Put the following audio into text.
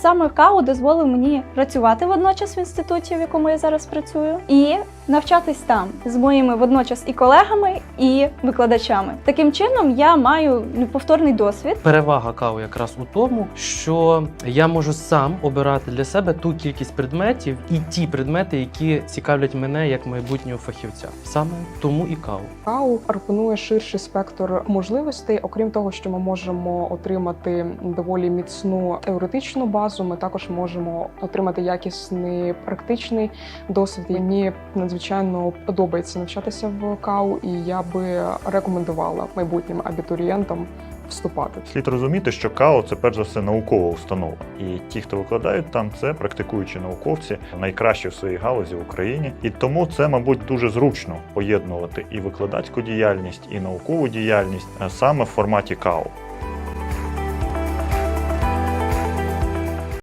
Саме КАУ дозволив мені працювати водночас в інституті, в якому я зараз працюю, і навчатись там з моїми водночас і колегами, і викладачами. Таким чином я маю неповторний досвід. Перевага кави якраз у тому, що я можу сам обирати для себе ту кількість предметів і ті предмети, які цікавлять мене як майбутнього фахівця. Саме тому і каву. КАУ пропонує ширший спектр можливостей. Окрім того, що ми можемо отримати доволі міцну теоретичну базу, ми також можемо отримати якісний практичний досвід. Мені надзвичайно подобається навчатися в КАУ, і я би рекомендувала майбутнім абітурієнтам вступати. Слід розуміти, що КАО це перш за все наукова установа, і ті, хто викладають там, це практикуючі науковці, найкращі в своїй галузі в Україні. І тому це, мабуть, дуже зручно поєднувати і викладацьку діяльність, і наукову діяльність е, саме в форматі КАО.